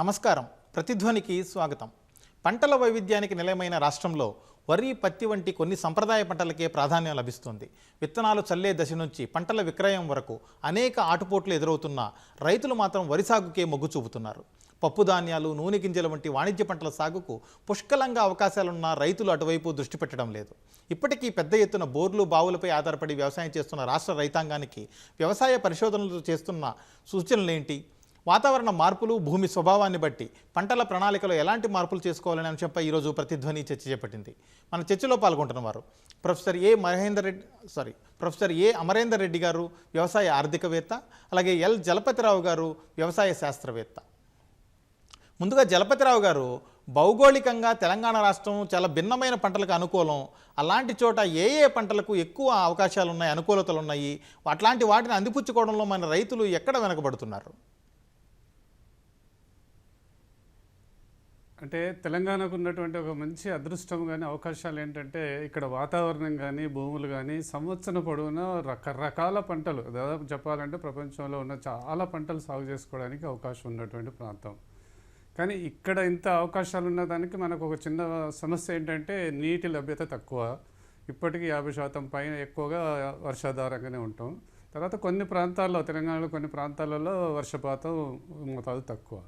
నమస్కారం. ప్రతిధ్వనికి స్వాగతం. పంటల వైవిధ్యానికి నిలయమైన రాష్ట్రంలో వరి పత్తి వంటి కొన్ని సంప్రదాయ పంటలకే ప్రాధాన్యం లభిస్తుంది. విత్తనాలు చల్లే దశ నుంచి పంటల విక్రయం వరకు అనేక ఆటుపోట్లు ఎదురవుతున్నా రైతులు మాత్రం వరి సాగుకే మొగ్గు చూపుతున్నారు. పప్పు ధాన్యాలు నూనె గింజల వంటి వాణిజ్య పంటల సాగుకు పుష్కలంగా అవకాశాలున్న రైతులు అటువైపు దృష్టి పెట్టడం లేదు. ఇప్పటికీ పెద్ద ఎత్తున బోర్లు బావులపై ఆధారపడి వ్యవసాయం చేస్తున్న రాష్ట్ర రైతాంగానికి వ్యవసాయ పరిశోధనలు చేస్తున్న సూచనలేంటి? వాతావరణ మార్పులు భూమి స్వభావాన్ని బట్టి పంటల ప్రణాళికలో ఎలాంటి మార్పులు చేసుకోవాలని అంశంపై ఈరోజు ప్రతిధ్వని చర్చ చేపట్టింది. మన చర్చలో పాల్గొంటున్న వారు professor A Mahender Reddy sorry professor A Amarender Reddy garu వ్యవసాయ ఆర్థికవేత్త అలాగే ఎల్ జలపతిరావు గారు వ్యవసాయ శాస్త్రవేత్త. ముందుగా జలపతిరావు గారు భౌగోళికంగా తెలంగాణ రాష్ట్రం చాలా భిన్నమైన పంటలకు అనుకూలం. అలాంటి చోట ఏ ఏ పంటలకు ఎక్కువ అవకాశాలు ఉన్నాయి అనుకూలతలు ఉన్నాయి అట్లాంటి వాటిని అందిపుచ్చుకోవడంలో మన రైతులు ఎక్కడ వెనకబడుతున్నారు? అంటే తెలంగాణకు ఉన్నటువంటి ఒక మంచి అదృష్టం కానీ అవకాశాలు ఏంటంటే ఇక్కడ వాతావరణం కానీ భూములు కానీ సంవత్సరం పొడవునా రకరకాల పంటలు దాదాపు చెప్పాలంటే ప్రపంచంలో ఉన్న చాలా పంటలు సాగు చేసుకోవడానికి అవకాశం ఉన్నటువంటి ప్రాంతం. కానీ ఇక్కడ ఇంత అవకాశాలు ఉన్నదానికి మనకు ఒక చిన్న సమస్య ఏంటంటే నీటి లభ్యత తక్కువ. ఇప్పటికీ యాభై శాతం పైన ఎక్కువగా వర్షాధారంగానే ఉంటాం. తర్వాత కొన్ని ప్రాంతాల్లో తెలంగాణలో కొన్ని ప్రాంతాలలో వర్షపాతం మోతాదు తక్కువ.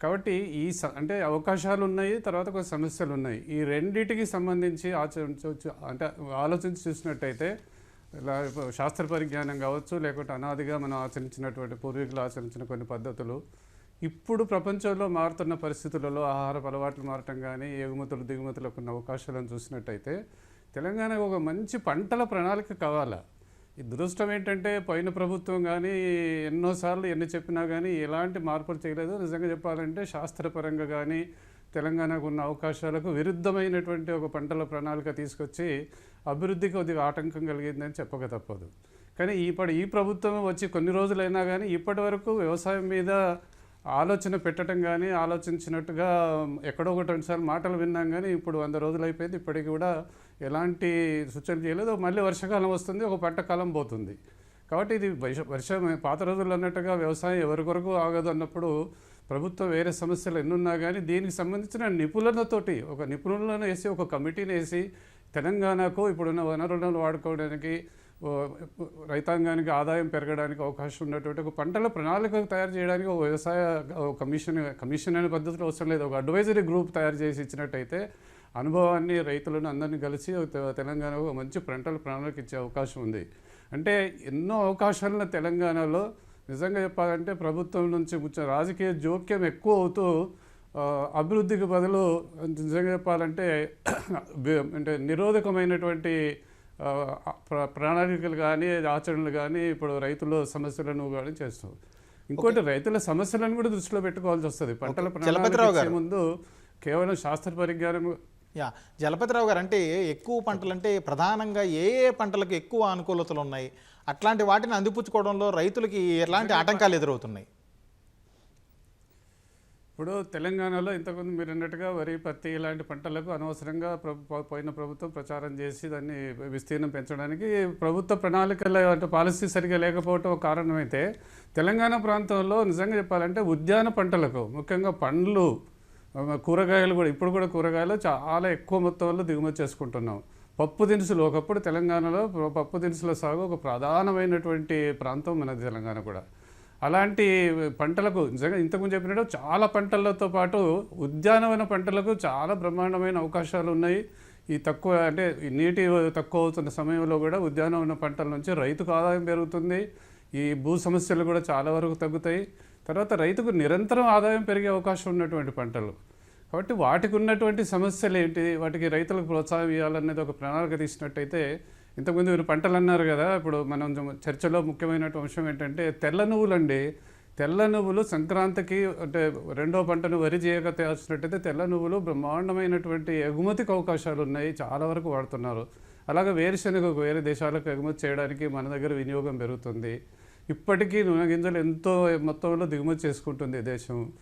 కాబట్టి ఈ స అంటే అవకాశాలు ఉన్నాయి తర్వాత కొన్ని సమస్యలు ఉన్నాయి ఈ రెండింటికి సంబంధించి ఆచరించవచ్చు అంటే ఆలోచించి చూసినట్టయితే ఇలా శాస్త్ర పరిజ్ఞానం కావచ్చు లేకుంటే అనాదిగా మనం ఆచరించినటువంటి పూర్వీకులు ఆచరించిన కొన్ని పద్ధతులు. ఇప్పుడు ప్రపంచంలో మారుతున్న పరిస్థితులలో ఆహార అలవాట్లు మారటం కానీ ఎగుమతులు దిగుమతులకు ఉన్న అవకాశాలను చూసినట్టయితే తెలంగాణకు ఒక మంచి పంటల ప్రణాళిక కావాలా? ఈ దురదృష్టం ఏంటంటే పోయిన ప్రభుత్వం కానీ ఎన్నోసార్లు ఎన్ని చెప్పినా కానీ ఎలాంటి మార్పులు చేయలేదు నిజంగా చెప్పాలంటే శాస్త్రపరంగా కానీ తెలంగాణకు ఉన్న అవకాశాలకు విరుద్ధమైనటువంటి ఒక పంటల ప్రణాళిక తీసుకొచ్చి అభివృద్ధికి కొద్దిగా ఆటంకం కలిగిందని చెప్పక తప్పదు. కానీ ఇప్పుడు ఈ ప్రభుత్వం వచ్చి కొన్ని రోజులైనా కానీ ఇప్పటి వరకు వ్యవసాయం మీద ఆలోచన పెట్టడం కానీ ఆలోచించినట్టుగా ఎక్కడో ఒకటి రెండుసార్లు మాటలు విన్నాం కానీ ఇప్పుడు వంద రోజులు అయిపోయింది ఇప్పటికి కూడా ఎలాంటి సూచన చేయలేదు మళ్ళీ వర్షాకాలం వస్తుంది ఒక పంట కాలం పోతుంది. కాబట్టి ఇది వర్ష వర్షం పాత రోజుల్లో అన్నట్టుగా వ్యవసాయం ఎవరి కొరకు ఆగదు అన్నప్పుడు ప్రభుత్వం వేరే సమస్యలు ఎన్నున్నా కానీ దీనికి సంబంధించిన నిపుణులతోటి ఒక నిపుణులను వేసి ఒక కమిటీని వేసి తెలంగాణకు ఇప్పుడున్న వనరులను వాడుకోవడానికి రైతాంగానికి ఆదాయం పెరగడానికి అవకాశం ఉన్నటువంటి ఒక పంటల ప్రణాళిక తయారు చేయడానికి ఒక వ్యవసాయ కమిషన్ కమిషన్ అనే పద్ధతిలో అవసరం లేదు. ఒక అడ్వైజరీ గ్రూప్ తయారు చేసి ఇచ్చినట్టయితే అనుభవాన్ని రైతులను అందరినీ కలిసి తెలంగాణకు ఒక మంచి పంటల ప్రణాళిక ఇచ్చే అవకాశం ఉంది. అంటే ఎన్నో అవకాశాలను తెలంగాణలో నిజంగా చెప్పాలంటే ప్రభుత్వం నుంచి కొంచెం రాజకీయ జోక్యం ఎక్కువ అవుతూ అభివృద్ధికి బదులు నిజంగా చెప్పాలంటే అంటే నిరోధకమైనటువంటి ప్రణాళికలు కానీ ఆచరణలు కానీ ఇప్పుడు రైతుల సమస్యలను కానీ చేస్తాం. ఇంకోటి రైతుల సమస్యలను కూడా దృష్టిలో పెట్టుకోవాల్సి వస్తుంది. పంటల ప్రణాళిక ముందు కేవలం శాస్త్ర పరిజ్ఞానం యా జలపతిరావు గారు అంటే ఎక్కువ పంటలు అంటే ప్రధానంగా ఏ ఏ పంటలకు ఎక్కువ అనుకూలతలు ఉన్నాయి? అట్లాంటి వాటిని అందిపుచ్చుకోవడంలో రైతులకి ఎలాంటి ఆటంకాలు ఎదురవుతున్నాయి? ఇప్పుడు తెలంగాణలో ఇంతకుముందు మీరు అన్నట్టుగా వరి పత్తి ఇలాంటి పంటలకు అనవసరంగా పోయిన ప్రభుత్వం ప్రచారం చేసి దాన్ని విస్తీర్ణం పెంచడానికి ప్రభుత్వ ప్రణాళికల అంటే పాలసీ సరిగా లేకపోవటం కారణమైతే తెలంగాణ ప్రాంతంలో నిజంగా చెప్పాలంటే ఉద్యాన పంటలకు ముఖ్యంగా పండ్లు కూరగాయలు కూడా ఇప్పుడు కూడా కూరగాయలు చాలా ఎక్కువ మొత్తంలో దిగుమతి చేసుకుంటున్నాం. పప్పు దినుసులు ఒకప్పుడు తెలంగాణలో పప్పు దినుసుల సాగు ఒక ప్రధానమైనటువంటి ప్రాంతం మన తెలంగాణ కూడా. అలాంటి పంటలకు నిజంగా ఇంతకుముందు చెప్పినట్టు చాలా పంటలతో పాటు ఉద్యానవన పంటలకు చాలా బ్రహ్మాండమైన అవకాశాలు ఉన్నాయి. ఈ తక్కువ అంటే నీటి తక్కువ అవుతున్న సమయంలో కూడా ఉద్యానవన పంటల నుంచి రైతుకు ఆదాయం పెరుగుతుంది. ఈ భూ సమస్యలు కూడా చాలా వరకు తగ్గుతాయి. తర్వాత రైతుకు నిరంతరం ఆదాయం పెరిగే అవకాశం ఉన్నటువంటి పంటలు. కాబట్టి వాటికి ఉన్నటువంటి సమస్యలు ఏంటి? వాటికి రైతులకు ప్రోత్సాహం ఇవ్వాలనేది ఒక ప్రణాళిక తీసినట్టయితే ఇంతకుముందు మీరు పంటలు అన్నారు కదా ఇప్పుడు మనం చర్చలో ముఖ్యమైన అంశం ఏంటంటే తెల్ల నువ్వులండి తెల్ల నువ్వులు సంక్రాంతికి అంటే రెండో పంటను వరి చేయక తేల్చినట్టయితే తెల్ల నువ్వులు బ్రహ్మాండమైనటువంటి ఎగుమతికి అవకాశాలు ఉన్నాయి. చాలా వరకు వాడుతున్నారు. అలాగే వేరుశనగకు వేరే దేశాలకు ఎగుమతి చేయడానికి మన దగ్గర వినియోగం పెరుగుతుంది. ఇప్పటికీ నూనె గింజలు ఎంతో మొత్తంలో దిగుమతి చేసుకుంటుంది దేశం.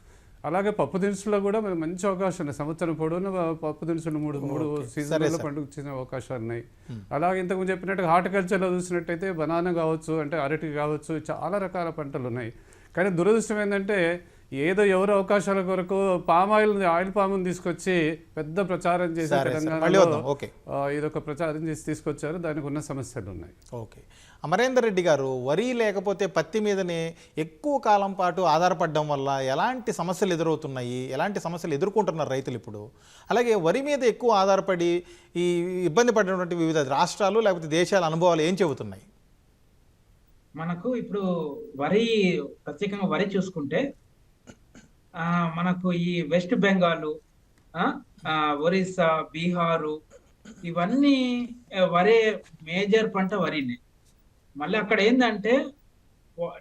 అలాగే పప్పు దినుసులో కూడా మనకు మంచి అవకాశం ఉన్నాయి సంవత్సరం పొడవునా పప్పు దినుసులు మూడు మూడు సీజన్లలో పండుగ అవకాశాలు ఉన్నాయి. అలాగే ఇంతకు చెప్పినట్టు హార్టికల్చర్లో చూసినట్టయితే బనానా కావచ్చు అంటే అరటి కావచ్చు చాలా రకాల పంటలు ఉన్నాయి. కానీ దురదృష్టం ఏంటంటే ఏదో ఎవరు అవకాశాల కొరకు పామ్ ఆయిల్ ఆయిల్ పాముని తీసుకొచ్చి పెద్ద ప్రచారం చేసి సరే, సరే. మళ్ళీ తెలంగాణలో వద్దాం. ఓకే. ఆ, ఇదొక ప్రచారం చేసి తీసుకొచ్చారు దానికి ఉన్న సమస్యలు ఉన్నాయి ఓకే అమరేందర్ రెడ్డి గారు వరి లేకపోతే పత్తి మీదనే ఎక్కువ కాలం పాటు ఆధారపడడం వల్ల ఎలాంటి సమస్యలు ఎదురవుతున్నాయి ఎలాంటి సమస్యలు ఎదుర్కొంటున్నారు రైతులు ఇప్పుడు అలాగే వరి మీద ఎక్కువ ఆధారపడి ఈ ఇబ్బంది పడినటువంటి వివిధ రాష్ట్రాలు లేకపోతే దేశాల అనుభవాలు ఏం చెబుతున్నాయి మనకు ఇప్పుడు వరి ప్రత్యేకంగా వరి చూసుకుంటే మనకు ఈ వెస్ట్ బెంగాల్ ఒరిస్సా బీహారు ఇవన్నీ వరే మేజర్ పంట వరినే. మళ్ళీ అక్కడ ఏంటంటే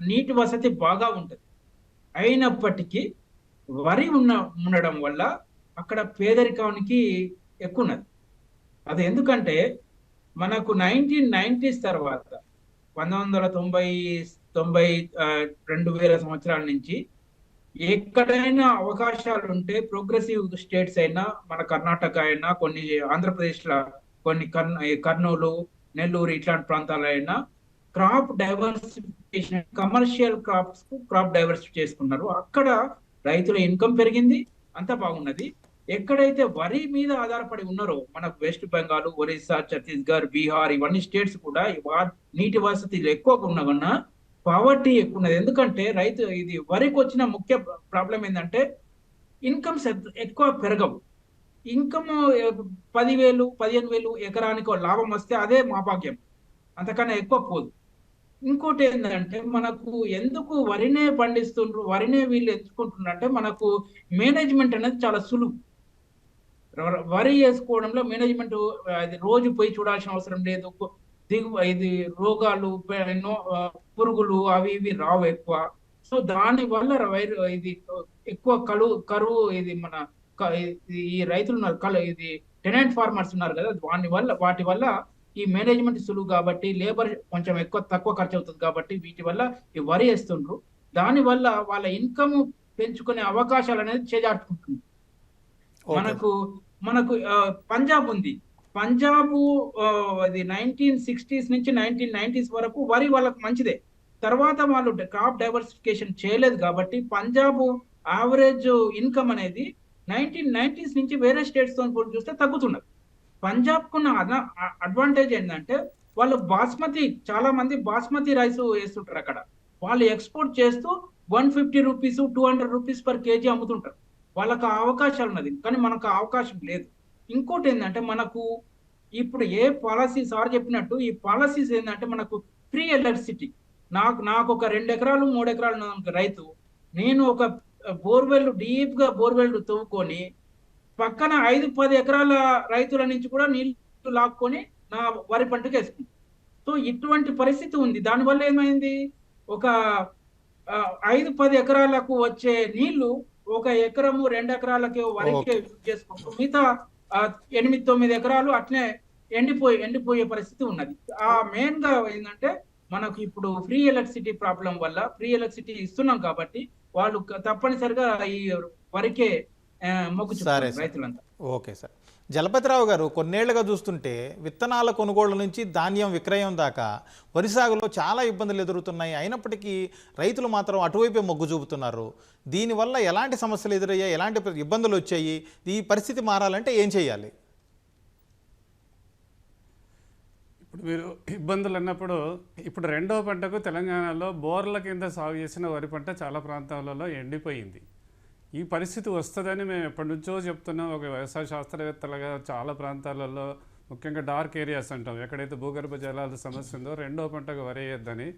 నీటి వసతి బాగా ఉంటుంది. అయినప్పటికీ వరి ఉన్న ఉండడం వల్ల అక్కడ పేదరికానికి ఎక్కువ ఉన్నది అది ఎందుకంటే మనకు నైన్టీన్ నైంటీస్ తర్వాత పంతొమ్మిది వందల తొంభై తొంభై రెండు వేల సంవత్సరాల నుంచి ఎక్కడైనా అవకాశాలు ఉంటే ప్రోగ్రెసివ్ స్టేట్స్ అయినా మన కర్ణాటక అయినా కొన్ని ఆంధ్రప్రదేశ్లో కొన్ని కర్నూలు నెల్లూరు ఇట్లాంటి ప్రాంతాలు అయినా క్రాప్ డైవర్సిఫికేషన్ కమర్షియల్ క్రాప్స్కు క్రాప్ డైవర్సిఫై చేసుకున్నారు. అక్కడ రైతుల ఇన్కమ్ పెరిగింది అంతా బాగున్నది. ఎక్కడైతే వరి మీద ఆధారపడి ఉన్నారో మన వెస్ట్ బెంగాల్ ఒరిస్సా ఛత్తీస్గఢ్ బీహార్ ఇవన్నీ స్టేట్స్ కూడా నీటి వసతులు ఎక్కువగా ఉన్నా కన్నా పావర్టీ ఎక్కువ ఉన్నది ఎందుకంటే రైతు ఇది వరికి వచ్చిన ముఖ్య ప్రాబ్లం ఏంటంటే ఇన్కమ్స్ ఎక్కువ పెరగవు. ఇన్కమ్ పదివేలు పదిహేను వేలు ఎకరానికి లాభం వస్తే అదే మా భాగ్యం అంతకన్నా ఎక్కువ పోదు. ఇంకోటి ఏంటంటే మనకు ఎందుకు వరినే పండిస్తుండ్రు వరినే వీళ్ళు ఎంచుకుంటున్నారంటే మనకు మేనేజ్మెంట్ అనేది చాలా సులువు. వరి వేసుకోవడంలో మేనేజ్మెంట్ అది రోజు పోయి చూడాల్సిన అవసరం లేదు. దిగు ఇది రోగాలు ఎన్నో పురుగులు అవి ఇవి రావు ఎక్కువ. సో దాని వల్ల వైర్ ఇది ఎక్కువ కలువు కరువు ఇది మన ఈ రైతులు ఉన్నారు కలు ఇది టెనెంట్ ఫార్మర్స్ ఉన్నారు కదా వాటి వల్ల వాటి వల్ల ఈ మేనేజ్మెంట్ సులువు కాబట్టి లేబర్ కొంచెం ఎక్కువ తక్కువ ఖర్చు అవుతుంది కాబట్టి వీటి వల్ల ఈ వరి వేస్తుండ్రు. దాని వల్ల వాళ్ళ ఇన్కమ్ పెంచుకునే అవకాశాలు అనేది చేజార్చుకుంటుంది. మనకు మనకు పంజాబ్ ఉంది. పంజాబ్ అది నైన్టీన్ సిక్స్టీస్ నుంచి నైన్టీన్ నైన్టీస్ వరకు వరి వాళ్ళకు మంచిదే. తర్వాత వాళ్ళు క్రాప్ డైవర్సిఫికేషన్ చేయలేదు కాబట్టి పంజాబ్ యావరేజ్ ఇన్కమ్ అనేది నైన్టీన్ నైన్టీస్ నుంచి వేరే స్టేట్స్తో చూస్తే తగ్గుతున్నది. పంజాబ్కు ఉన్న అడ్వాంటేజ్ ఏంటంటే వాళ్ళు బాస్మతి చాలా మంది బాస్మతి రైస్ వేస్తుంటారు అక్కడ. వాళ్ళు ఎక్స్పోర్ట్ చేస్తూ one fifty rupees two hundred rupees per kg అమ్ముతుంటారు. వాళ్ళకు అవకాశాలు ఉన్నది కానీ మనకు అవకాశం లేదు. ఇంకోటి ఏంటంటే మనకు ఇప్పుడు ఏ పాలసీ సార్ చెప్పినట్టు ఈ పాలసీస్ ఏంటంటే మనకు ఫ్రీ ఎలక్ట్రిసిటీ నాకు నాకు ఒక రెండు ఎకరాలు మూడు ఎకరాలు రైతు. నేను ఒక బోర్వెల్ డీప్గా బోర్వెల్ తవ్వుకొని పక్కన ఐదు పది ఎకరాల రైతుల నుంచి కూడా నీళ్ళు లాక్కొని నా వరి పంటకు వేసుకుంటాను సో ఇటువంటి పరిస్థితి ఉంది. దానివల్ల ఏమైంది? ఒక ఐదు పది ఎకరాలకు వచ్చే నీళ్ళు ఒక ఎకరము రెండు ఎకరాలకి వరికి యూజ్ చేసుకుంటూ మిగతా ఎనిమిది తొమ్మిది ఎకరాలు అట్లే ఎండిపోయి ఎండిపోయే పరిస్థితి ఉన్నది. ఆ మెయిన్గా ఏంటంటే మనకు ఇప్పుడు ఫ్రీ ఎలక్ట్రిసిటీ ప్రాబ్లం వల్ల ఫ్రీ ఎలక్ట్రిసిటీ ఇస్తున్నాం కాబట్టి వాళ్ళు తప్పనిసరిగా ఈ వరికే మొగ్గు సరే. రైతులంతా. Okay sir. జలపతిరావు గారు కొన్నేళ్ళుగా చూస్తుంటే విత్తనాల కొనుగోళ్ళ నుంచి ధాన్యం విక్రయం దాకా వరి సాగులో చాలా ఇబ్బందులు ఎదురుతున్నాయి. అయినప్పటికీ రైతులు మాత్రం అటువైపే మొగ్గు చూపుతున్నారు. దీనివల్ల ఎలాంటి సమస్యలు ఎదురయ్యాయి? ఎలాంటి ఇబ్బందులు వచ్చాయి? ఈ పరిస్థితి మారాలంటే ఏం చేయాలి? ఇప్పుడు మీరు ఇబ్బందులు అన్నప్పుడు ఇప్పుడు రెండవ పంటకు తెలంగాణలో బోర్ల కింద సాగు చేసిన వరి పంట చాలా ప్రాంతాలలో ఎండిపోయింది. ఈ పరిస్థితి వస్తుందని మేము ఎప్పటి నుంచో చెప్తున్నాం. ఒక వ్యవసాయ శాస్త్రవేత్తలుగా చాలా ప్రాంతాలలో ముఖ్యంగా డార్క్ ఏరియాస్ అంటాం. ఎక్కడైతే భూగర్భ జలాల సమస్య ఉందో రెండో పంటకు వరి వేయొద్దని.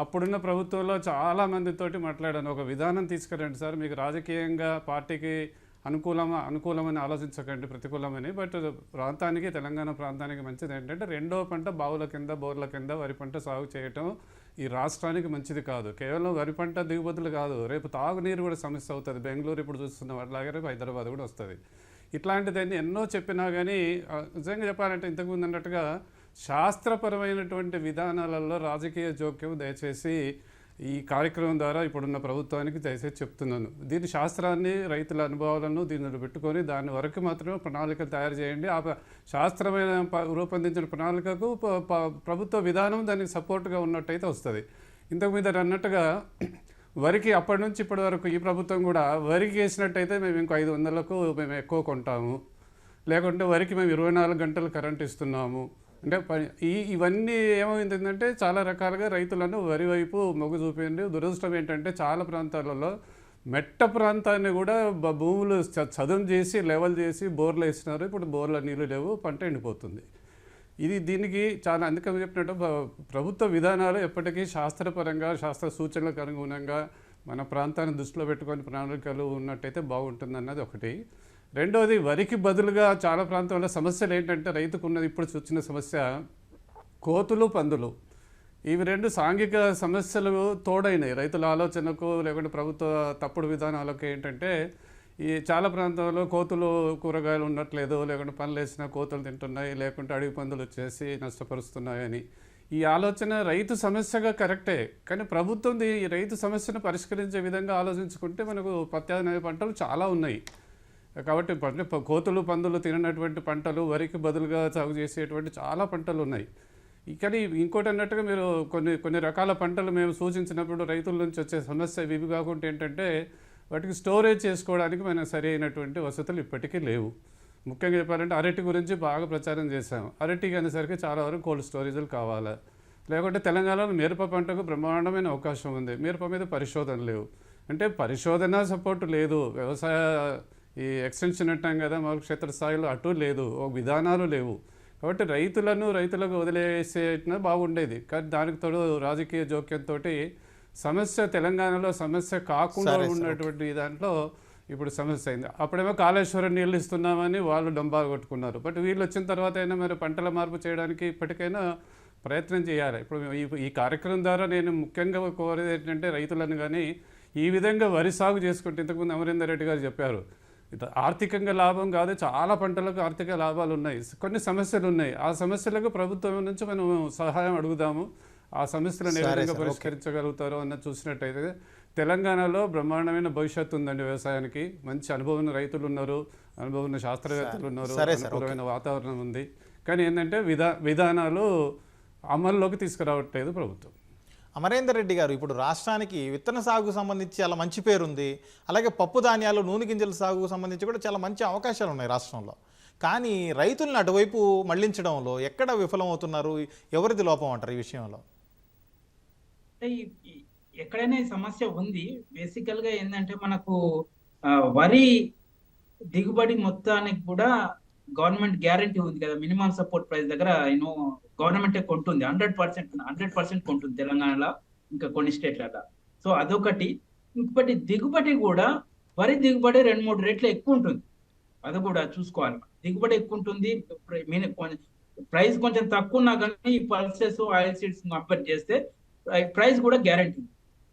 అప్పుడున్న ప్రభుత్వంలో చాలా మందితోటి మాట్లాడాను. ఒక విధానం తీసుకురండి సార్. మీకు రాజకీయంగా పార్టీకి అనుకూలమా అనుకూలమని ఆలోచించకండి ప్రతికూలమని. బట్ ప్రాంతానికి తెలంగాణ ప్రాంతానికి మంచిది ఏంటంటే రెండో పంట బావుల కింద బోర్ల కింద వరి పంట సాగు చేయటం. ఈ రాష్ట్రానికి మంచిది కాదు. కేవలం వరి పంట దిగుబడులు కాదు. రేపు తాగునీరు కూడా సమస్య అవుతుంది. బెంగళూరు ఇప్పుడు చూస్తున్న వాటిలాగే రేపు హైదరాబాద్ కూడా వస్తుంది. ఇట్లాంటిదన్నీ ఎన్నో చెప్పినా కానీ నిజంగా చెప్పాలంటే ఇంతకుముందు అన్నట్టుగా శాస్త్రపరమైనటువంటి విధానాలలో రాజకీయ జోక్యం దయచేసి ఈ కార్యక్రమం ద్వారా ఇప్పుడున్న ప్రభుత్వానికి దయచేసి చెప్తున్నాను. దీని శాస్త్రాన్ని రైతుల అనుభవాలను దీనిలో పెట్టుకొని దాని వరకు మాత్రమే ప్రణాళికలు తయారు చేయండి. ఆ శాస్త్రమైన రూపొందించిన ప్రణాళికకు ప్రభుత్వ విధానం దానికి సపోర్ట్గా ఉన్నట్టయితే వస్తుంది. ఇంతకు మీద అన్నట్టుగా వరికి అప్పటి నుంచి ఇప్పటి వరకు ఈ ప్రభుత్వం కూడా వరికి వేసినట్టయితే మేము ఇంకో ఐదు వందలకు మేము ఎక్కువ కొంటాము. లేకుంటే వరికి మేము ఇరవై నాలుగు గంటలు కరెంట్ ఇస్తున్నాము. అంటే ప- ఈ ఇవన్నీ ఏమైందంటే చాలా రకాలుగా రైతులను వరి వైపు మొగ్గు చూపింది దురదృష్టం ఏంటంటే చాలా ప్రాంతాలలో మెట్ట ప్రాంతాన్ని కూడా భూములు చదును చేసి లెవెల్ చేసి బోర్లు వేసినారు. ఇప్పుడు బోర్ల నీళ్ళు లేవు పంట ఎండిపోతుంది. ఇది దీనికి చాలా అందుకని చెప్పినట్టు ప్రభుత్వ విధానాలు ఎప్పటికీ శాస్త్రపరంగా శాస్త్ర సూచనలకు అనుగుణంగా మన ప్రాంతాన్ని దృష్టిలో పెట్టుకొని ప్రణాళికలు ఉన్నట్టయితే బాగుంటుంది అన్నది ఒకటి. రెండోది వరికి బదులుగా చాలా ప్రాంతాల్లో సమస్యలు ఏంటంటే రైతుకు ఉన్నది ఇప్పుడు వచ్చిన సమస్య కోతులు పందులు. ఇవి రెండు సాంఘిక సమస్యలు తోడైనాయి. రైతుల ఆలోచనకు లేకుంటే ప్రభుత్వ తప్పుడు విధానాలకు ఏంటంటే ఈ చాలా ప్రాంతాల్లో కోతులు కూరగాయలు ఉండట్లేదు. లేకుంటే పనులు వేసినా కోతులు తింటున్నాయి. లేకుంటే అడవి పందులు వచ్చేసి నష్టపరుస్తున్నాయని. ఈ ఆలోచన రైతు సమస్యగా కరెక్టే. కానీ ప్రభుత్వం ఈ రైతు సమస్యను పరిష్కరించే విధంగా ఆలోచించుకుంటే మనకు ప్రత్యామ్నాయ పంటలు చాలా ఉన్నాయి. కాబట్టి పంట కోతులు పందులు తిననటువంటి పంటలు వరికి బదులుగా సాగు చేసేటువంటి చాలా పంటలు ఉన్నాయి. ఈ- కానీ ఇంకోటి అన్నట్టుగా మీరు కొన్ని కొన్ని రకాల పంటలు మేము సూచించినప్పుడు రైతుల నుంచి వచ్చే సమస్య ఇవి కాకుండా ఏంటంటే వాటికి స్టోరేజ్ చేసుకోవడానికి మనకు సరి అయినటువంటి వసతులు ఇప్పటికీ లేవు. ముఖ్యంగా చెప్పాలంటే అరటి గురించి బాగా ప్రచారం చేశాం. అరటికి అనేసరికి చాలా వరకు కోల్డ్ స్టోరేజ్లు కావాలి. లేకుంటే తెలంగాణలో మిరప పంటకు బ్రహ్మాండమైన అవకాశం ఉంది. మిరప మీద పరిశోధన లేవు. అంటే పరిశోధన సపోర్ట్ లేదు. వ్యవసాయ ఈ ఎక్స్టెన్షన్ అంటాం కదా మాకు క్షేత్రస్థాయిలో అటు లేదు ఓ విధానాలు లేవు. కాబట్టి రైతులను రైతులకు వదిలేసేట బాగుండేది. కానీ దానికి తోడు రాజకీయ జోక్యంతో సమస్య తెలంగాణలో సమస్య కాకుండా ఉన్నటువంటి దాంట్లో ఇప్పుడు సమస్య అయింది. అప్పుడేమో కాళేశ్వరం నీళ్ళు ఇస్తున్నామని వాళ్ళు డంబాలు కొట్టుకున్నారు. బట్ వీళ్ళు వచ్చిన తర్వాత అయినా మరి పంటల మార్పు చేయడానికి ఇప్పటికైనా ప్రయత్నం చేయాలి. ఇప్పుడు ఈ కార్యక్రమం ద్వారా నేను ముఖ్యంగా కోరేది ఏంటంటే రైతులను కానీ ఈ విధంగా వరి సాగు చేసుకుంటే ఇంతకుముందు అమరేందర్ రెడ్డి గారు చెప్పారు ఆర్థికంగా లాభం కాదు చాలా పంటలకు ఆర్థిక లాభాలు ఉన్నాయి. కొన్ని సమస్యలు ఉన్నాయి. ఆ సమస్యలకు ప్రభుత్వం నుంచి మనం సహాయం అడుగుదాము. ఆ సమస్యలను ఏ విధంగా. పరిష్కరించగలుగుతారో అన్నది చూసినట్టయితే తెలంగాణలో బ్రహ్మాండమైన భవిష్యత్తు ఉందండి వ్యవసాయానికి. మంచి అనుభవం ఉన్న రైతులు ఉన్నారు అనుభవం ఉన్న శాస్త్రవేత్తలు ఉన్నారు అనుకూలమైన వాతావరణం ఉంది. కానీ ఏంటంటే విధా విధానాలు అమల్లోకి తీసుకురావట్లేదు ప్రభుత్వం. అమరేందర్ రెడ్డి గారు ఇప్పుడు రాష్ట్రానికి విత్తన సాగుకు సంబంధించి చాలా మంచి పేరుంది అలాగే పప్పు ధాన్యాలు నూనె గింజల సాగుకు సంబంధించి కూడా చాలా మంచి అవకాశాలు ఉన్నాయి రాష్ట్రంలో. కానీ రైతులను అటువైపు మళ్ళించడంలో ఎక్కడ విఫలమవుతున్నారు? ఎవరిది లోపం అంటారు ఈ విషయంలో? ఎక్కడైనా ఈ సమస్య ఉంది బేసికల్గా ఏంటంటే మనకు వరి దిగుబడి మొత్తానికి కూడా గవర్నమెంట్ గ్యారంటీ ఉంది కదా మినిమం సపోర్ట్ ప్రైస్ దగ్గర యూనో గవర్నమెంటే కొంటుంది హండ్రెడ్ పర్సెంట్ హండ్రెడ్ పర్సెంట్ కొంటుంది తెలంగాణలో ఇంకా కొన్ని స్టేట్లలో. సో అదొకటి. ఇంకొకటి దిగుబడి కూడా వరి దిగుబడి రెండు మూడు రెట్లు ఎక్కువ ఉంటుంది. అది కూడా చూసుకోవాలి. దిగుబడి ఎక్కువ ఉంటుంది ప్రైస్ కొంచెం తక్కువ ఉన్నా కానీ ఈ పల్సెస్ ఆయిల్ సీడ్స్ కంపేర్ చేస్తే ప్రైస్ కూడా గ్యారంటీ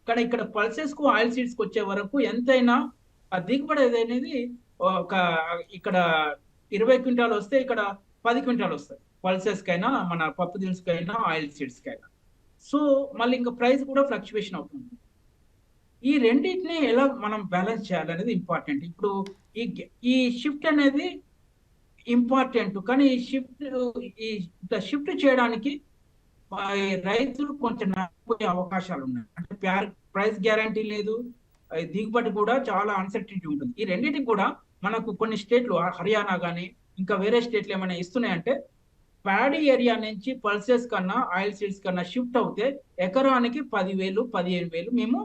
కానీ ఇక్కడ పల్సెస్కు ఆయిల్ సీడ్స్కు వచ్చే వరకు ఎంతైనా ఆ దిగుబడి అనేది ఒక ఇక్కడ ఇరవై క్వింటాలు వస్తే ఇక్కడ పది క్వింటాలు వస్తాయి. పల్సెస్ కైనా మన పప్పు దినుసుకైనా ఆయిల్ సీడ్స్ కైనా సో మళ్ళీ ఇంకా ప్రైస్ కూడా ఫ్లక్చువేషన్ అవుతుంది. ఈ రెండింటిని ఎలా మనం బ్యాలెన్స్ చేయాలనేది ఇంపార్టెంట్. ఇప్పుడు ఈ ఈ షిఫ్ట్ అనేది ఇంపార్టెంట్. కానీ ఈ షిఫ్ట్ ఈ షిఫ్ట్ చేయడానికి రైతులు కొంచెం నష్టపోయే అవకాశాలు ఉన్నాయి అంటే ప్రైస్ గ్యారంటీ లేదు. దిగుబడి కూడా చాలా అన్సర్టిటీ ఉంటుంది. ఈ రెండింటికి కూడా మనకు కొన్ని స్టేట్లు హర్యానా కానీ ఇంకా వేరే స్టేట్లు ఏమైనా ఇస్తున్నాయంటే ప్యాడీ ఏరియా నుంచి పల్సెస్ కన్నా ఆయిల్ సీడ్స్ కన్నా షిఫ్ట్ అవుతే ఎకరానికి పదివేలు పదిహేను వేలు మేము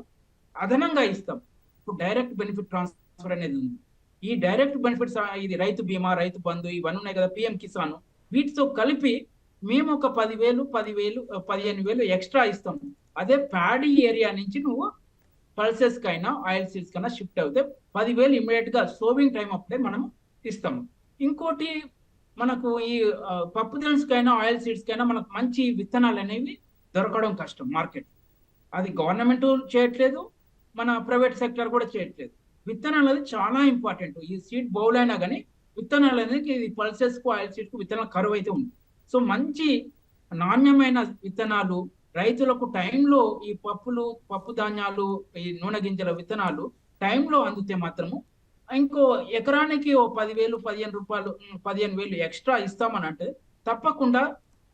అదనంగా ఇస్తాం. ఇప్పుడు డైరెక్ట్ బెనిఫిట్ ట్రాన్స్ఫర్ అనేది ఉంది. ఈ డైరెక్ట్ బెనిఫిట్స్ ఇది రైతు బీమా రైతు బంధు ఇవన్నీ ఉన్నాయి కదా పిఎం కిసాన్. వీటితో కలిపి మేము ఒక పదివేలు పదివేలు పదిహేను వేలు ఎక్స్ట్రా ఇస్తాం. అదే ప్యాడీ ఏరియా నుంచి నువ్వు పల్సెస్ కైనా ఆయిల్ సీడ్స్ కైనా షిఫ్ట్ అవుతే పదివేలు ఇమీడియట్గా సోవింగ్ టైం అప్పుడే మనం ఇస్తాము. ఇంకోటి మనకు ఈ పప్పు దినుసుకైనా ఆయిల్ సీడ్స్ కైనా మనకు మంచి విత్తనాలు అనేవి దొరకడం కష్టం మార్కెట్ అది గవర్నమెంట్ చేయట్లేదు మన ప్రైవేట్ సెక్టర్ కూడా చేయట్లేదు. విత్తనాలు అనేది చాలా ఇంపార్టెంట్. ఈ సీడ్ బౌల్ అయినా కానీ విత్తనాలు అనేది ఇది పల్సెస్కు ఆయిల్ సీడ్స్కు విత్తనాలు కరువు అయితే ఉంది సో మంచి నాణ్యమైన విత్తనాలు రైతులకు టైంలో ఈ పప్పులు పప్పు ధాన్యాలు ఈ నూనె గింజల విత్తనాలు టైంలో అందితే మాత్రము ఇంకో ఎకరానికి ఓ పదివేలు పదిహేను రూపాయలు పదిహేను వేలు ఎక్స్ట్రా ఇస్తామని అంటే తప్పకుండా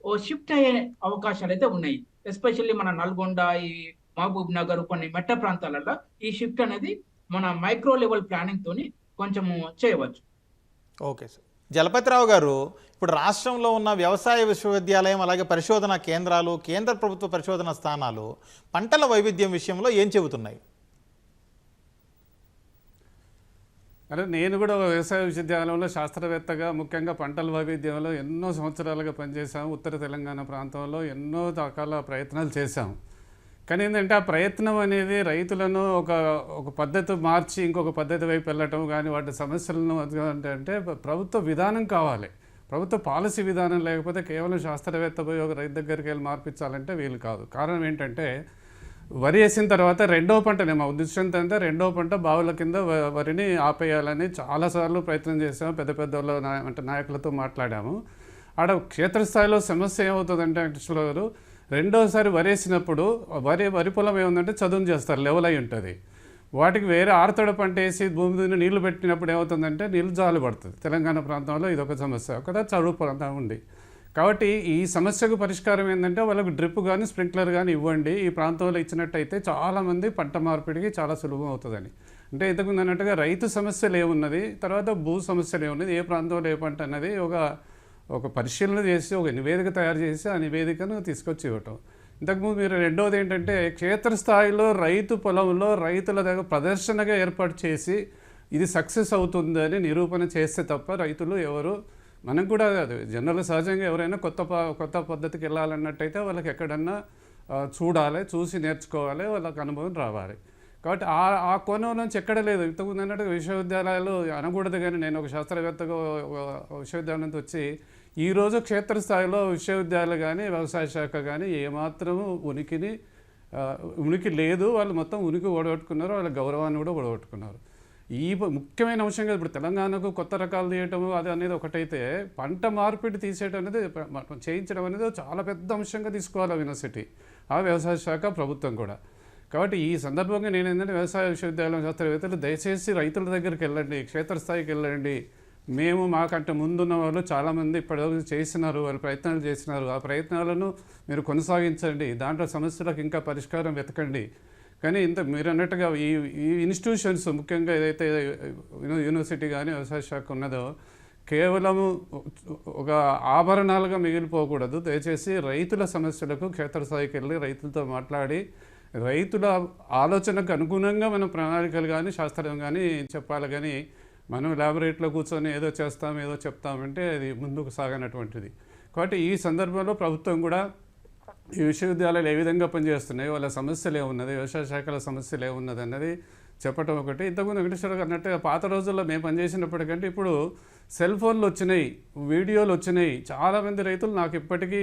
ఓ షిఫ్ట్ అయ్యే అవకాశాలు అయితే ఉన్నాయి. ఎస్పెషల్లీ మన నల్గొండ ఈ మహబూబ్ నగర్ కొన్ని మెట్ట ప్రాంతాలలో ఈ షిఫ్ట్ అనేది మన మైక్రో లెవెల్ ప్లానింగ్ తోని కొంచెము చేయవచ్చు. Okay sir. జలపతిరావు గారు ఇప్పుడు రాష్ట్రంలో ఉన్న వ్యవసాయ విశ్వవిద్యాలయం అలాగే పరిశోధన కేంద్రాలు కేంద్ర ప్రభుత్వ పరిశోధన స్థానాలు పంటల వైవిధ్యం విషయంలో ఏం చెబుతున్నాయి? అంటే నేను కూడా ఒక వ్యవసాయ విశ్వవిద్యాలయంలో శాస్త్రవేత్తగా ముఖ్యంగా పంటల వైవిధ్యంలో ఎన్నో సంవత్సరాలుగా పనిచేశాము ఉత్తర తెలంగాణ ప్రాంతంలో ఎన్నో రకాల ప్రయత్నాలు చేశాము కానీ ఏంటంటే ఆ ప్రయత్నం అనేది రైతులను ఒక ఒక పద్ధతి మార్చి ఇంకొక పద్ధతి వైపు వెళ్ళటం కానీ వాటి సమస్యలను అంటే అంటే ప్రభుత్వ విధానం కావాలి. ప్రభుత్వ పాలసీ విధానం లేకపోతే కేవలం శాస్త్రవేత్త పోయి ఒక రైతు దగ్గరికి వెళ్ళి మార్పించాలంటే వీలు కాదు. కారణం ఏంటంటే వరి వేసిన తర్వాత రెండో పంటనే మా ఉద్దేశం ఏంటంటే రెండో పంట బావుల కింద వ- వరిని ఆపేయాలని చాలాసార్లు ప్రయత్నం చేసాము పెద్ద పెద్ద వాళ్ళ నాయ- అంటే నాయకులతో మాట్లాడాము. ఆడ క్షేత్రస్థాయిలో సమస్య ఏమవుతుందంటే కృష్ణ గారు రెండోసారి వేసినప్పుడు వరి వరి పొలం ఏముందంటే చదును చేస్తారు లెవెల్ అయి ఉంటుంది. వాటికి వేరే ఆరుతడ పంట వేసి భూమి మీద నీళ్ళు పెట్టినప్పుడు ఏమవుతుందంటే నీళ్ళు జాలు పడుతుంది తెలంగాణ ప్రాంతంలో ఇది ఒక సమస్య. ఒకదా చదువు ప్రాంతం ఉంది. కాబట్టి ఈ సమస్యకు పరిష్కారం ఏంటంటే వాళ్ళకు డ్రిప్ కానీ స్ప్రింక్లర్ కానీ ఇవ్వండి. ఈ ప్రాంతంలో ఇచ్చినట్టయితే చాలామంది పంట మార్పిడికి చాలా సులభం అవుతుందని. అంటే ఇంతకుముందు అన్నట్టుగా రైతు సమస్యలు ఏమున్నది? తర్వాత భూ సమస్యలు ఏమున్నది? ఏ ప్రాంతంలో ఏ పంట అన్నది? ఒక ఒక పరిశీలన చేసి ఒక నివేదిక తయారు చేసి ఆ నివేదికను తీసుకొచ్చి ఇవ్వటం. ఇంతకుముందు మీరు రెండవది ఏంటంటే క్షేత్రస్థాయిలో రైతు పొలంలో రైతుల దగ్గర ప్రదర్శనగా ఏర్పాటు చేసి ఇది సక్సెస్ అవుతుందని నిరూపణ చేస్తే తప్ప రైతులు ఎవరు మనం కూడా అది జనరల్ సహజంగా ఎవరైనా కొత్త ప- కొత్త పద్ధతికి వెళ్ళాలన్నట్టయితే వాళ్ళకి ఎక్కడన్నా చూడాలి చూసి నేర్చుకోవాలి వాళ్ళకి అనుభవం రావాలి. కాబట్టి ఆ ఆ కోణం నుంచి ఎక్కడ లేదు. ఇంతకుముందు అన్నట్టుగా విశ్వవిద్యాలయాలు అనకూడదు కానీ నేను ఒక శాస్త్రవేత్తగా విశ్వవిద్యాలయం నుంచి వచ్చి ఈరోజు క్షేత్రస్థాయిలో విశ్వవిద్యాలయాలు కానీ వ్యవసాయ శాఖ కానీ ఏమాత్రము ఉనికిని ఉనికి లేదు. వాళ్ళు మొత్తం ఉనికి ఓడగొట్టుకున్నారు. వాళ్ళ గౌరవాన్ని కూడా ఓడగొట్టుకున్నారు. ఈ ముఖ్యమైన ముఖ్యమైన అంశంగా ఇప్పుడు తెలంగాణకు కొత్త రకాలు తీయటము అది అనేది ఒకటైతే పంట మార్పిడి తీసేయడం అనేది చేయించడం అనేది చాలా పెద్ద అంశంగా తీసుకోవాలి యూనివర్సిటీ ఆ వ్యవసాయ శాఖ ప్రభుత్వం కూడా. కాబట్టి ఈ సందర్భంగా నేను ఏంటంటే వ్యవసాయ విశ్వవిద్యాలయం శాస్త్రవేత్తలు దయచేసి రైతుల దగ్గరికి వెళ్ళండి క్షేత్రస్థాయికి వెళ్ళండి. మేము మాకంటే ముందున్న వాళ్ళు చాలామంది ఇప్పటివరకు చేసినారు వాళ్ళు ప్రయత్నాలు చేసినారు. ఆ ప్రయత్నాలను మీరు కొనసాగించండి. దాంట్లో సమస్యలకు ఇంకా పరిష్కారం వెతకండి. కానీ ఇంత మీరు అన్నట్టుగా ఈ ఈ ఇన్స్టిట్యూషన్స్ ముఖ్యంగా ఏదైతే యూనివర్సిటీ కానీ వ్యవసాయ శాఖ ఉన్నదో కేవలము ఒక ఆభరణాలుగా మిగిలిపోకూడదు. దయచేసి రైతుల సమస్యలకు క్షేత్రస్థాయికి వెళ్ళి రైతులతో మాట్లాడి రైతుల ఆలోచనకు అనుగుణంగా మనం ప్రణాళికలు కానీ శాస్త్రం కానీ చెప్పాలి కానీ మనం ల్యాబొరేటరీలో కూర్చొని ఏదో చేస్తాం ఏదో చెప్తామంటే అది ముందుకు సాగనటువంటిది. కాబట్టి ఈ సందర్భంలో ప్రభుత్వం కూడా ఈ విశ్వవిద్యాలయాలు ఏ విధంగా పనిచేస్తున్నాయి వాళ్ళ సమస్యలు ఏమున్నది వ్యవసాయ శాఖల సమస్యలు ఏమున్నది అన్నది చెప్పటం ఒకటి. ఇంతకుముందు వెంకటేశ్వర గారు అన్నట్టుగా పాత రోజుల్లో మేము పనిచేసినప్పటికంటే ఇప్పుడు సెల్ ఫోన్లు వచ్చినాయి వీడియోలు వచ్చినాయి. చాలామంది రైతులు నాకు ఇప్పటికీ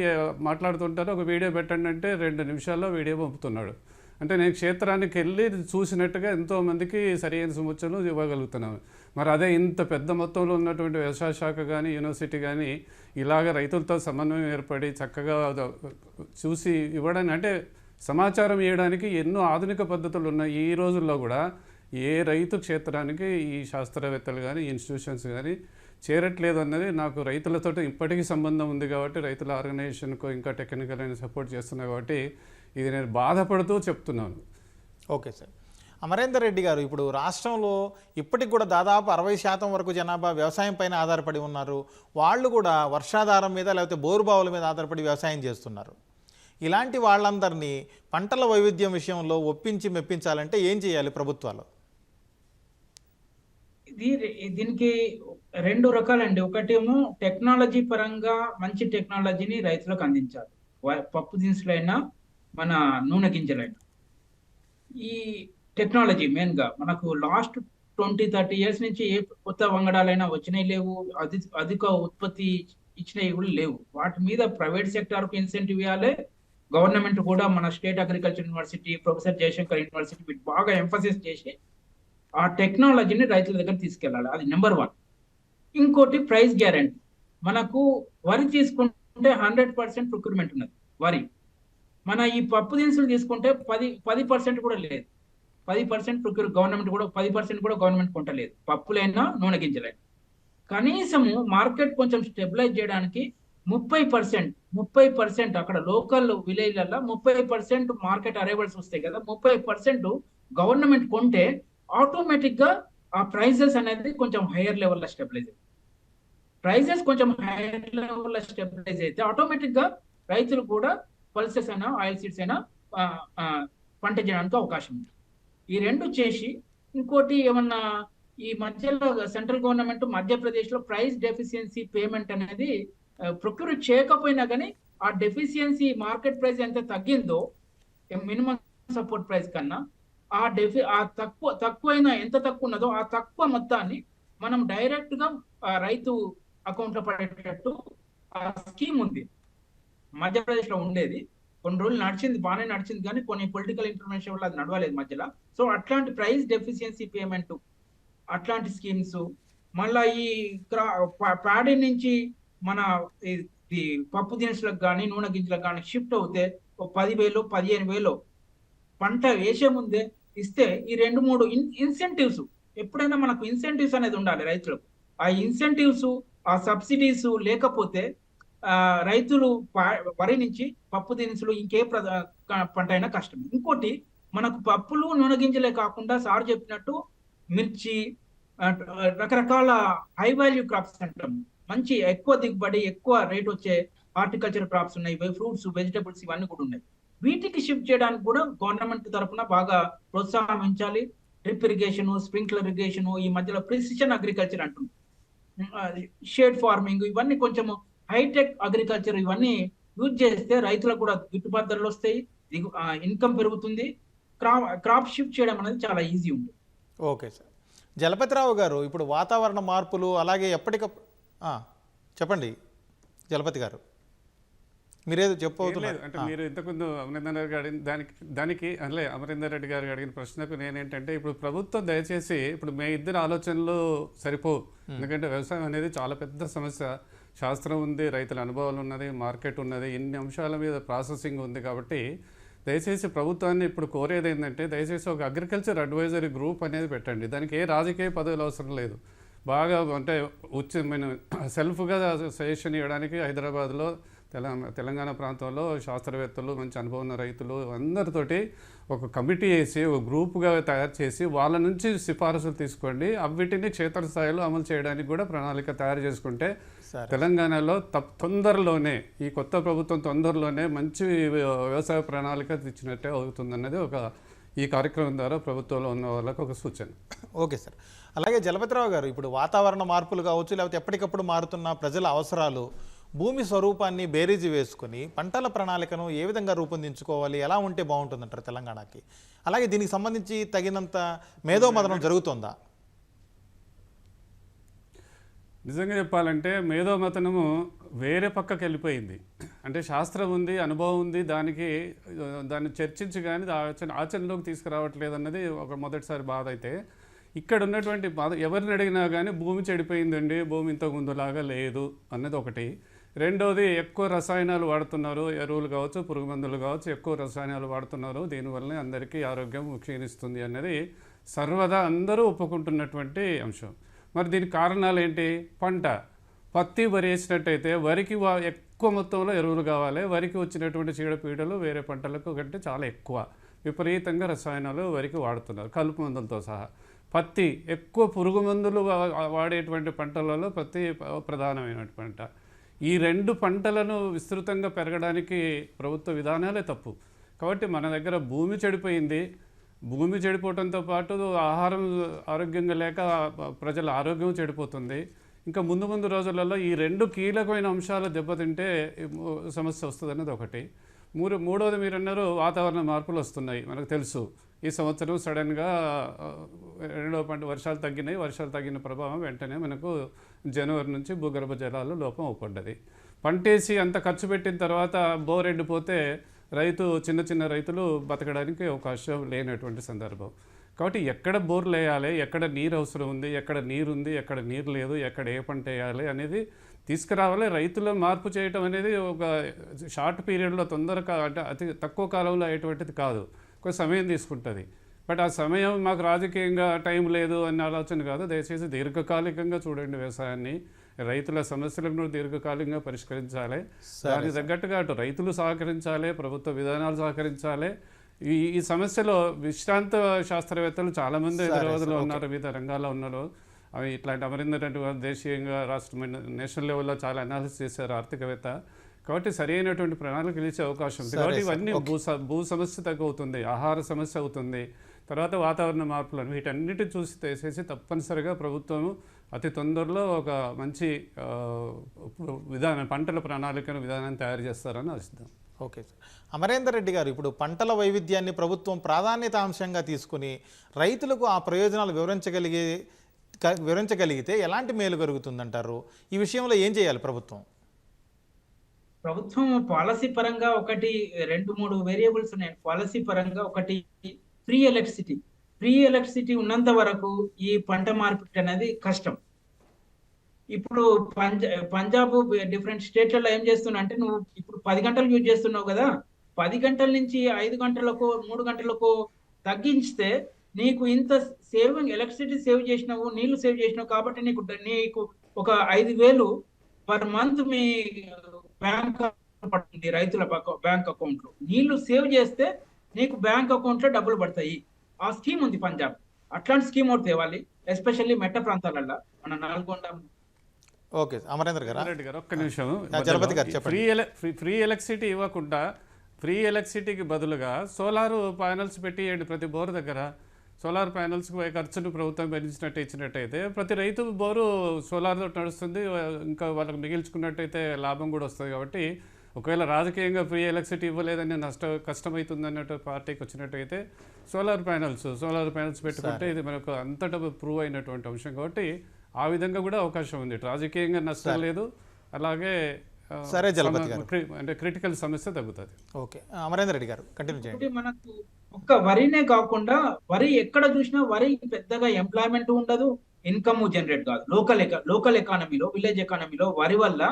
మాట్లాడుతుంటారు ఒక వీడియో పెట్టండి అంటే రెండు నిమిషాల్లో వీడియో పంపుతున్నాడు. అంటే నేను క్షేత్రానికి వెళ్ళి చూసినట్టుగా ఎంతోమందికి సరైన సమస్యలు ఇవ్వగలుగుతున్నాను మరి అదే ఇంత పెద్ద మొత్తంలో ఉన్నటువంటి వ్యవసాయ శాఖ కానీ యూనివర్సిటీ కానీ ఇలాగ రైతులతో సమన్వయం ఏర్పడి చక్కగా చూసి ఇవ్వడానికి అంటే సమాచారం ఇవ్వడానికి ఎన్నో ఆధునిక పద్ధతులు ఉన్నాయి. ఈ రోజుల్లో కూడా ఏ రైతు క్షేత్రానికి ఈ శాస్త్రవేత్తలు కానీ ఇన్స్టిట్యూషన్స్ కానీ చేరట్లేదు అన్నది నాకు రైతులతో ఇప్పటికీ సంబంధం ఉంది కాబట్టి రైతుల ఆర్గనైజేషన్కు ఇంకా టెక్నికల్ అయిన సపోర్ట్ చేస్తున్నా కాబట్టి ఇది నేను బాధపడుతూ చెప్తున్నాను. Okay sir. అమరేందర్ రెడ్డి గారు ఇప్పుడు రాష్ట్రంలో ఇప్పటికి కూడా దాదాపు అరవై శాతం వరకు జనాభా వ్యవసాయం పైన ఆధారపడి ఉన్నారు. వాళ్ళు కూడా వర్షాధారం మీద లేకపోతే బోరుబావుల మీద ఆధారపడి వ్యవసాయం చేస్తున్నారు. ఇలాంటి వాళ్ళందరినీ పంటల వైవిధ్యం విషయంలో ఒప్పించి మెప్పించాలంటే ఏం చేయాలి ప్రభుత్వాలు? ఇది దీనికి రెండు రకాలండి. ఒకటేమో టెక్నాలజీ పరంగా మంచి టెక్నాలజీని రైతులకు అందించాలి. పప్పు దినుసులైనా మన నూనె గింజలైనా. ఈ టెక్నాలజీ మెయిన్గా మనకు లాస్ట్ ట్వంటీ థర్టీ ఇయర్స్ నుంచి ఏ కొత్త వంగడాలైనా వచ్చినాయి లేవు అధి అధిక ఉత్పత్తి ఇచ్చినవి కూడా లేవు. వాటి మీద ప్రైవేట్ సెక్టార్కు ఇన్సెంటివ్ ఇవ్వాలి గవర్నమెంట్ కూడా మన state agriculture university professor Jayashankar university వీటి బాగా ఎంఫసిస్ చేసి ఆ టెక్నాలజీని రైతుల దగ్గర తీసుకెళ్ళాలి. అది నెంబర్ వన్ ఇంకోటి ప్రైస్ గ్యారంటీ మనకు వరి తీసుకుంటే హండ్రెడ్ పర్సెంట్ ప్రొక్యూర్మెంట్ ఉన్నది వరి. మన ఈ పప్పు దినుసులు తీసుకుంటే పది పది పర్సెంట్ కూడా లేదు. పది పర్సెంట్ ప్రొక్యూర్ గవర్నమెంట్ కూడా పది పర్సెంట్ కూడా గవర్నమెంట్ కొంటలేదు. పప్పులైనా నూనె గింజలైనా. కనీసము మార్కెట్ కొంచెం స్టెబిలైజ్ చేయడానికి ముప్పై పర్సెంట్ ముప్పై పర్సెంట్ అక్కడ లోకల్ విలేజ్లలో ముప్పై పర్సెంట్ మార్కెట్ అరైవల్స్ వస్తాయి కదా ముప్పై పర్సెంట్ గవర్నమెంట్ కొంటే ఆటోమేటిక్గా ఆ ప్రైజెస్ అనేది కొంచెం హైయర్ లెవెల్లో స్టెబిలైజ్ అవుతుంది ప్రైజెస్ కొంచెం హైయర్ లెవెల్లో స్టెబిలైజ్ అయితే ఆటోమేటిక్గా రైతులు కూడా పల్సెస్ అయినా ఆయిల్ సీడ్స్ అయినా పంట చేయడానికి అవకాశం ఉంది ఈ రెండు చేసి ఇంకోటి ఏమన్నా ఈ మధ్యలో సెంట్రల్ గవర్నమెంట్ మధ్యప్రదేశ్లో ప్రైస్ డెఫిషియన్సీ పేమెంట్ అనేది ప్రొక్యూర్ చేయకపోయినా కానీ ఆ డెఫిషియన్సీ మార్కెట్ ప్రైస్ ఎంత తగ్గిందో మినిమం సపోర్ట్ ప్రైస్ కన్నా ఆ డెఫి ఆ తక్కువ తక్కువైన ఎంత తక్కువ ఉన్నదో ఆ తక్కువ మొత్తాన్ని మనం డైరెక్ట్గా ఆ రైతు అకౌంట్లో పడేటట్టు ఆ స్కీమ్ ఉంది. మధ్యప్రదేశ్లో ఉండేది. కొన్ని రోజులు నడిచింది బాగానే నడిచింది కానీ కొన్ని పొలిటికల్ ఇన్ఫర్మేషన్ వల్ల అది నడవలేదు మధ్యలో. సో అట్లాంటి ప్రైస్ డెఫిషియన్సీ పేమెంట్ అట్లాంటి స్కీమ్స్ మళ్ళా ఈ ప్యాడీ నుంచి మన ఈ- పప్పు దినుసులకు కానీ నూనె గింజలకు కానీ షిఫ్ట్ అవుతే ఒక పదివేలు పదిహేను వేలు. పంట వేసే ముందే ఇస్తే ఈ రెండు మూడు ఇన్సెంటివ్స్ ఎప్పుడైనా మనకు ఇన్సెంటివ్స్ అనేది ఉండాలి రైతులకు. ఆ ఇన్సెంటివ్స్ ఆ సబ్సిడీస్ లేకపోతే రైతులు వరి నుంచి పప్పు దినుసులు ఇంకే పంట అయినా కష్టం. ఇంకోటి మనకు పప్పులు నూనె గింజలే కాకుండా సార్ చెప్పినట్టు మిర్చి రకరకాల హై వాల్యూ క్రాప్స్ అంటాం మంచి ఎక్కువ దిగుబడి ఎక్కువ రేట్ వచ్చే హార్టికల్చర్ క్రాప్స్ ఉన్నాయి. ఫ్రూట్స్ వెజిటబుల్స్ ఇవన్నీ కూడా ఉన్నాయి. వీటికి షిఫ్ట్ చేయడానికి కూడా గవర్నమెంట్ తరఫున బాగా ప్రోత్సాహించాలి డ్రిప్ ఇరిగేషన్ స్ప్రింక్లర్ ఇరిగేషన్ ఈ మధ్యలో ప్రిసిషన్ అగ్రికల్చర్ అంటుంది షేడ్ ఫార్మింగ్ ఇవన్నీ కొంచెం హైటెక్ అగ్రికల్చర్ ఇవన్నీ యూజ్ చేస్తే రైతులకు కూడా గిట్టుబాటు ధరలు వస్తాయి దిగు ఇన్కమ్ పెరుగుతుంది. క్రాప్ క్రాప్ షిఫ్ట్ చేయడం అనేది చాలా ఈజీ ఉంటుంది. Okay sir. జలపతిరావు గారు ఇప్పుడు వాతావరణ మార్పులు అలాగే ఎప్పటికప్పుడు ఆ, చెప్పండి జలపతి గారు. మీరేదో. చెప్పబోతున్నారు. అంటే మీరు ఇంతకుముందు అమరేందర్ రెడ్డి గారు అడిగిన దానికి దానికి అంటే అమరేందర్ రెడ్డి గారు అడిగిన ప్రశ్నకు నేనేంటంటే ఇప్పుడు ప్రభుత్వం దయచేసి ఇప్పుడు మే ఇద్దరు ఆలోచనలు సరిపోవు. ఎందుకంటే వ్యవసాయం అనేది చాలా పెద్ద సమస్య. శాస్త్రం ఉంది రైతుల అనుభవాలు ఉన్నది మార్కెట్ ఉన్నది ఇన్ని అంశాల మీద ప్రాసెసింగ్ ఉంది కాబట్టి దయచేసి ప్రభుత్వాన్ని ఇప్పుడు కోరేది ఏంటంటే దయచేసి ఒక అగ్రికల్చర్ అడ్వైజరీ గ్రూప్ అనేది పెట్టండి. దానికి ఏ రాజకీయ పదవులు అవసరం లేదు. బాగా అంటే ఉచితమైన సెల్ఫ్గా సజెషన్ ఇవ్వడానికి హైదరాబాద్లో తెలంగాణ తెలంగాణ ప్రాంతంలో శాస్త్రవేత్తలు మంచి అనుభవం ఉన్న రైతులు అందరితోటి ఒక కమిటీ వేసి ఒక గ్రూప్గా తయారు చేసి వాళ్ళ నుంచి సిఫారసులు తీసుకోండి. అవిటిని క్షేత్రస్థాయిలో అమలు చేయడానికి కూడా ప్రణాళిక తయారు చేసుకుంటే తెలంగాణలో తప్ తొందరలోనే ఈ కొత్త ప్రభుత్వం తొందరలోనే మంచి వ్యవసాయ ప్రణాళిక ఇచ్చినట్టే అవుతుందన్నది ఒక ఈ కార్యక్రమం ద్వారా ప్రభుత్వంలో ఉన్న వాళ్ళకు ఒక సూచన. Okay sir. అలాగే జలపతిరావు గారు ఇప్పుడు వాతావరణ మార్పులు కావచ్చు లేకపోతే ఎప్పటికప్పుడు మారుతున్న ప్రజల అవసరాలు భూమి స్వరూపాన్ని బేరీజు వేసుకొని పంటల ప్రణాళికను ఏ విధంగా రూపొందించుకోవాలి ఎలా ఉంటే బాగుంటుందంటారు తెలంగాణకి? అలాగే దీనికి సంబంధించి తగినంత మేధోమదనం జరుగుతోందా? నిజంగా చెప్పాలంటే మేధోమతనము వేరే పక్కకి వెళ్ళిపోయింది. అంటే శాస్త్రం ఉంది అనుభవం ఉంది దానికి దాన్ని చర్చించి కానీ ఆచరణ ఆచరణలోకి తీసుకురావట్లేదు అన్నది ఒక మొదటిసారి బాధ అయితే ఇక్కడ ఉన్నటువంటి బాధ ఎవరిని అడిగినా కానీ భూమి చెడిపోయిందండి భూమి ఇంతకుముందులాగా లేదు అన్నది ఒకటి. రెండోది ఎక్కువ రసాయనాలు వాడుతున్నారు ఎరువులు కావచ్చు పురుగు మందులు కావచ్చు ఎక్కువ రసాయనాలు వాడుతున్నారు దీనివల్లనే అందరికీ ఆరోగ్యం క్షీణిస్తుంది అన్నది సర్వదా అందరూ ఒప్పుకుంటున్నటువంటి అంశం. మరి దీనికి కారణాలు ఏంటి? పంట. పత్తి వరి వేసినట్టయితే వరికి వా- ఎక్కువ మొత్తంలో ఎరువులు కావాలి. వరికి వచ్చినటువంటి చీడపీడలు వేరే పంటలకు కంటే చాలా ఎక్కువ. విపరీతంగా రసాయనాలు వరికి వాడుతున్నారు కలుపు మందులతో సహా. పత్తి ఎక్కువ పురుగు మందులు వాడేటువంటి పంటలలో పత్తి ప్రధానమైనటువంటి ప్రధానమైన పంట. ఈ రెండు పంటలను విస్తృతంగా పెరగడానికి ప్రభుత్వ విధానాలే తప్పు. కాబట్టి మన దగ్గర భూమి చెడిపోయింది. భూమి చెడిపోవడంతో పాటు ఆహారం ఆరోగ్యంగా లేక ప్రజల ఆరోగ్యం చెడిపోతుంది. ఇంకా ముందు ముందు రోజులలో ఈ రెండు కీలకమైన అంశాలు దెబ్బతింటే సమస్య వస్తుంది అనేది ఒకటి. మూడు మూడవది మీరు అన్నారు వాతావరణ మార్పులు వస్తున్నాయి మనకు తెలుసు. ఈ సంవత్సరం సడన్గా రెండవ పంట వర్షాలు తగ్గినాయి. వర్షాలు తగ్గిన ప్రభావం వెంటనే మనకు జనవరి నుంచి భూగర్భ జలాలు లోపం అవుపడ్డది. పంటేసి అంత ఖర్చు పెట్టిన తర్వాత బోర్ ఎండిపోతే రైతు చిన్న చిన్న రైతులు బతకడానికి అవకాశం లేనటువంటి సందర్భం. కాబట్టి ఎక్కడ బోర్లు వేయాలి ఎక్కడ నీరు అవసరం ఉంది ఎక్కడ నీరు ఉంది ఎక్కడ నీరు లేదు ఎక్కడ ఏ పంట వేయాలి అనేది తీసుకురావాలి. రైతుల మార్పు చేయటం అనేది ఒక షార్ట్ పీరియడ్లో తొందరగా అంటే అతి తక్కువ కాలంలో అయ్యేటువంటిది కాదు. కొంచెం సమయం తీసుకుంటుంది. బట్ ఆ సమయం మాకు రాజకీయంగా టైం లేదు అనే ఆలోచన కాదు. దయచేసి దీర్ఘకాలికంగా చూడండి వ్యవసాయాన్ని. రైతుల సమస్యలను దీర్ఘకాలికంగా పరిష్కరించాలి. దానికి తగ్గట్టుగా అటు రైతులు సహకరించాలి ప్రభుత్వ విధానాలు సహకరించాలి. ఈ ఈ సమస్యలో విశ్రాంత శాస్త్రవేత్తలు చాలా మంది హైదరాబాద్లో ఉన్నారు వివిధ రంగాల్లో ఉన్నారు. అవి ఇట్లాంటి అమరీందర్ దేశీయంగా రాష్ట్రమైన నేషనల్ లెవెల్లో చాలా అనాలిసిస్ చేశారు ఆర్థికవేత్త. కాబట్టి సరైనటువంటి ప్రణాళిక ఇచ్చే అవకాశం ఉంది. కాబట్టి ఇవన్నీ భూ భూ సమస్య తగ్గుతుంది ఆహార సమస్య అవుతుంది. తర్వాత వాతావరణ మార్పులను వీటన్నిటి చూసి తీసేసి తప్పనిసరిగా ప్రభుత్వం అతి తొందరలో ఒక మంచి విధానం పంటల ప్రణాళికను విధానాన్ని తయారు చేస్తారని ఆశిద్దాం. Okay sir. అమరేందర్ రెడ్డి గారు ఇప్పుడు పంటల వైవిధ్యాన్ని ప్రభుత్వం ప్రాధాన్యత అంశంగా తీసుకుని రైతులకు ఆ ప్రయోజనాలు వివరించగలిగే వివరించగలిగితే ఎలాంటి మేలు కలుగుతుందంటారు? ఈ విషయంలో ఏం చేయాలి ప్రభుత్వం? ప్రభుత్వం పాలసీ పరంగా ఒకటి రెండు మూడు వేరియబుల్స్ ఉన్నాయి. పాలసీ పరంగా ఒకటి ఫ్రీ ఎలక్ట్రిసిటీ. ఫ్రీ ఎలక్ట్రిసిటీ ఉన్నంత వరకు ఈ పంట మార్పిడి అనేది కష్టం. ఇప్పుడు పంజా పంజాబ్ డిఫరెంట్ స్టేట్లలో ఏం చేస్తున్నా అంటే నువ్వు ఇప్పుడు పది గంటలు యూజ్ చేస్తున్నావు కదా పది గంటల నుంచి ఐదు గంటలకు మూడు గంటలకు తగ్గించితే నీకు ఇంత సేవింగ్ ఎలక్ట్రిసిటీ సేవ్ చేసినావు నీళ్ళు సేవ్ చేసినావు కాబట్టి నీకు నీకు ఒక ఐదు వేలు పర్ మంత్ మీ బ్యాంక్ పడుతుంది రైతుల బ్యాంక్ అకౌంట్లో నీళ్ళు సేవ్ చేస్తే నీకు బ్యాంక్ అకౌంట్లో డబ్బులు పడతాయి. ఆ స్కీమ్ ఉంది పంజాబ్. అట్లాంటి స్కీమ్ ఒకటి తేవాలి ఎస్పెషల్లీ మెట్ట ప్రాంతాలలో మన నల్గొండ. ఓకే అమరేందర్ గారా? రెడ్డి గారు ఒక్క నిమిషం. Garu. Free free free electricity ఇవ్వకుండా ఫ్రీ ఎలక్ట్రిసిటీకి బదులుగా సోలార్ ప్యానల్స్ పెట్టియండి ప్రతి బోర్ దగ్గర. సోలార్ ప్యానల్స్కి పోయే ఖర్చును ప్రభుత్వం భరించినట్టు ఇచ్చినట్టయితే ప్రతి రైతు బోరు సోలార్ తోటి నడుస్తుంది ఇంకా వాళ్ళకి మిగిల్చుకున్నట్టయితే లాభం కూడా వస్తుంది కాబట్టి ఒకవేళ రాజకీయంగా ఫ్రీ ఎలక్ట్రిసిటీ ఇవ్వలేదని నష్ట కష్టమవుతుంది అన్నట్టు పార్టీకి వచ్చినట్టయితే సోలార్ ప్యానల్స్ సోలార్ ప్యానల్స్ పెట్టుకుంటే ఇది మనకు అంతటా ప్రూవ్ అయినటువంటి అంశం. కాబట్టి ఆ విధంగా కూడా అవకాశం ఉంది. రాజకీయంగా నష్టం లేదు. అలాగే సరే, జలపతి అంటే క్రిటికల్ సమస్య తగ్గుతుంది. ఓకే. అమరేందర్ రెడ్డి గారు కంటిన్యూ చేయండి. మనకు ఒక్క వరినే కాకుండా వరి ఎక్కడ చూసినా వరి పెద్దగా ఎంప్లాయ్మెంట్ ఉండదు ఇన్కమ్ జనరేట్ కాదు. లోకల్ లోకల్ ఎకానమీలో విలేజ్ ఎకానమీలో వరి వల్ల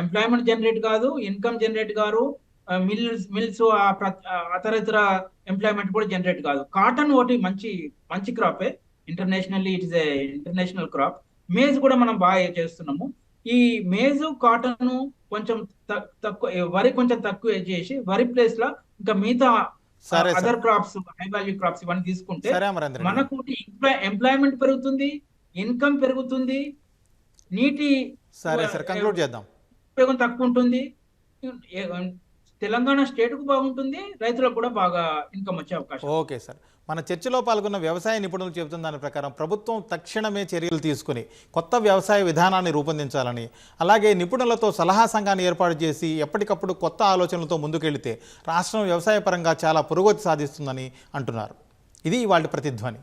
ఎంప్లాయ్మెంట్ జనరేట్ కాదు ఇన్కమ్ జనరేట్ కాదు మిల్స్ మిల్స్ అతరితర ఎంప్లాయ్మెంట్ కూడా జనరేట్ కాదు. కాటన్ ఒకటి మంచి మంచి క్రాపే internationally it is a international crop maize కూడా మనం బాగా చేస్తున్నాము. ఈ మేజు కాటన్ కొంచెం తక్కువ వరి కొంచెం తక్కువ చేసి వరి ప్లేస్లో ఇంకా మిగతా other crops high value crops ఇవన్నీ తీసుకుంటే. మనకు ఎంప్లాయ్మెంట్ పెరుగుతుంది ఇన్కమ్ పెరుగుతుంది నీటి సరే సార్ కంక్లూడ్ చేద్దాం. ఉపయోగం తక్కువ ఉంటుంది తెలంగాణ స్టేట్కు బాగుంటుంది రైతులకు కూడా బాగా ఇన్కమ్ వచ్చే అవకాశం. Okay sir. మన చర్చలో పాల్గొన్న వ్యవసాయ నిపుణులు చెబుతున్న దాని ప్రకారం ప్రభుత్వం తక్షణమే చర్యలు తీసుకుని కొత్త వ్యవసాయ విధానాన్ని రూపొందించాలని అలాగే నిపుణులతో సలహా సంఘాన్ని ఏర్పాటు చేసి ఎప్పటికప్పుడు కొత్త ఆలోచనలతో ముందుకెళ్తే రాష్ట్రం వ్యవసాయ పరంగా చాలా పురోగతి సాధిస్తుందని అంటున్నారు. ఇది వాళ్ళ ప్రతిధ్వని.